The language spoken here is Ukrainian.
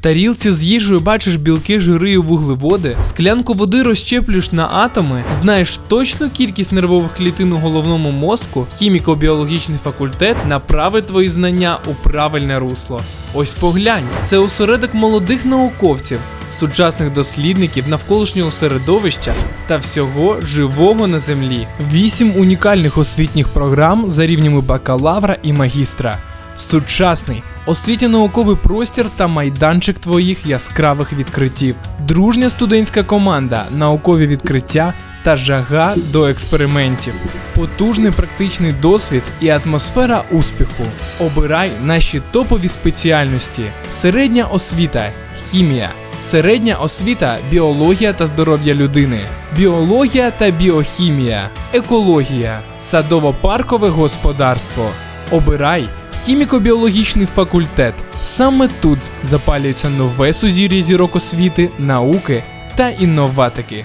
тарілці з їжею бачиш білки, жири і вуглеводи, склянку води розщеплюєш на атоми, знаєш точну кількість нервових клітин у головному мозку, хіміко-біологічний факультет направить твої знання у правильне русло. Ось поглянь, це осередок молодих науковців, сучасних дослідників навколишнього середовища та всього живого на землі. Вісім унікальних освітніх програм за рівнями бакалавра і магістра. Сучасний освітньо-науковий простір та майданчик твоїх яскравих відкриттів. Дружня студентська команда, наукові відкриття та жага до експериментів. Потужний практичний досвід і атмосфера успіху. Обирай наші топові спеціальності: середня освіта, хімія, середня освіта, біологія та здоров'я людини, біологія та біохімія, екологія, садово-паркове господарство. Обирай хіміко-біологічний факультет. Саме тут запалюється нове сузір'я зірок освіти, науки та інноватики.